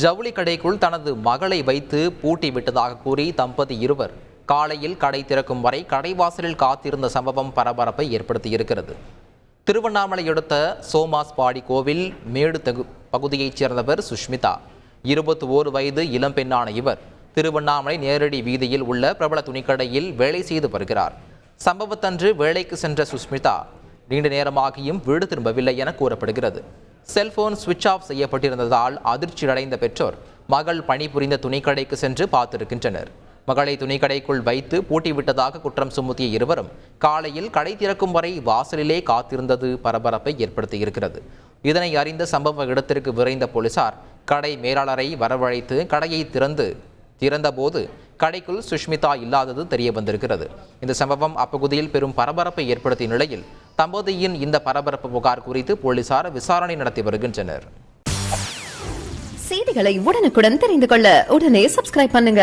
ஜவுளி கடைக்குள் தனது மகளை வைத்து பூட்டி விட்டதாக கூறி தம்பதி இருவர் காலையில் கடை திறக்கும் வரை கடைவாசலில் காத்திருந்த சம்பவம் பரபரப்பை ஏற்படுத்தியிருக்கிறது. திருவண்ணாமலை அடுத்த சோமாஸ் பாடி கோவில் மேடு தகு பகுதியைச் சேர்ந்தவர் சுஷ்மிதா. இருபத்தி ஓரு வயது இளம்பெண்ணான இவர் திருவண்ணாமலை நேரடி வீதியில் உள்ள பிரபல துணிக்கடையில் வேலை செய்து வருகிறார். சம்பவத்தன்று வேலைக்கு சென்ற சுஷ்மிதா நீண்ட நேரமாகியும் வீடு திரும்பவில்லை என கூறப்படுகிறது. செல்போன் சுவிட்ச் ஆஃப் செய்யப்பட்டிருந்ததால் அதிர்ச்சியடைந்த பெற்றோர் மகள் பணிபுரிந்த துணிக்கடைக்கு சென்று பார்த்திருக்கின்றனர். மகளை துணிக்கடைக்குள் வைத்து பூட்டிவிட்டதாக குற்றம் சுமத்திய இருவரும் காலையில் கடை திறக்கும் வரை வாசலிலே காத்திருந்தது பரபரப்பை ஏற்படுத்தியிருக்கிறது. இதனை அறிந்த சம்பவ இடத்திற்கு விரைந்த போலீசார் கடை மேலாளரை வரவழைத்து கடையை திறந்து திறந்தபோது கடைக்குள் சுஷ்மிதா இல்லாதது தெரிய வந்திருக்கிறது இந்த சம்பவம் அப்பகுதியில் பெரும் பரபரப்பை ஏற்படுத்திய நிலையில் தம்பதியின் இந்த பரபரப்பு புகார் குறித்து போலீசார் விசாரணை நடத்தி வருகின்றனர். செய்திகளை உடனுக்குடன் தெரிந்து கொள்ள உடனே சப்ஸ்கிரைப் பண்ணுங்க.